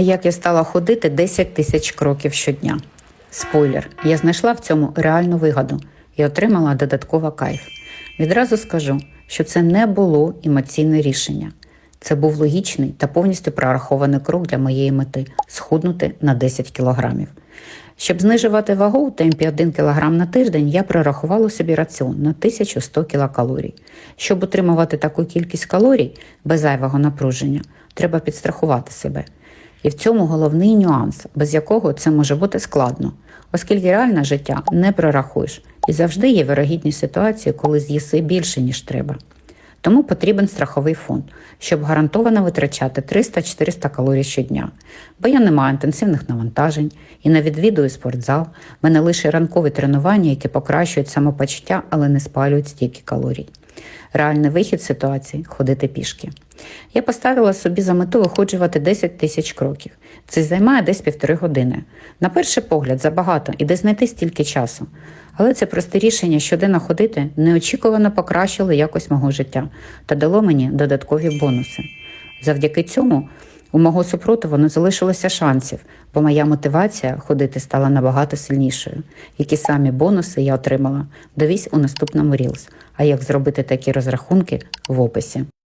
Як я стала ходити 10 тисяч кроків щодня. Спойлер, я знайшла в цьому реальну вигоду і отримала додатково кайф. Відразу скажу, що це не було емоційне рішення. Це був логічний та повністю прорахований крок для моєї мети схуднути на 10 кілограмів. Щоб знижувати вагу у темпі 1 кг на тиждень, я прорахувала собі раціон на 1100 кілокалорій. Щоб утримувати таку кількість калорій без зайвого напруження, треба підстрахувати себе. І в цьому головний нюанс, без якого це може бути складно, оскільки реальне життя не прорахуєш, і завжди є вирогідні ситуації, коли з'їси більше, ніж треба. Тому потрібен страховий фонд, щоб гарантовано витрачати 300-400 калорій щодня. Бо я не маю інтенсивних навантажень і не відвідую спортзал. В мене лише ранкові тренування, які покращують самопочуття, але не спалюють стільки калорій. Реальний вихід ситуації ходити пішки. Я поставила собі за мету виходжувати 10 тисяч кроків. Це займає десь півтори години. На перший погляд, забагато і де знайти стільки часу. Але це просте рішення щоденно ходити неочікувано покращило якось мого життя та дало мені додаткові бонуси. Завдяки цьому у мого супротиву не залишилося шансів, бо моя мотивація ходити стала набагато сильнішою. Які самі бонуси я отримала, довісь у наступному Reels. А як зробити такі розрахунки в описі.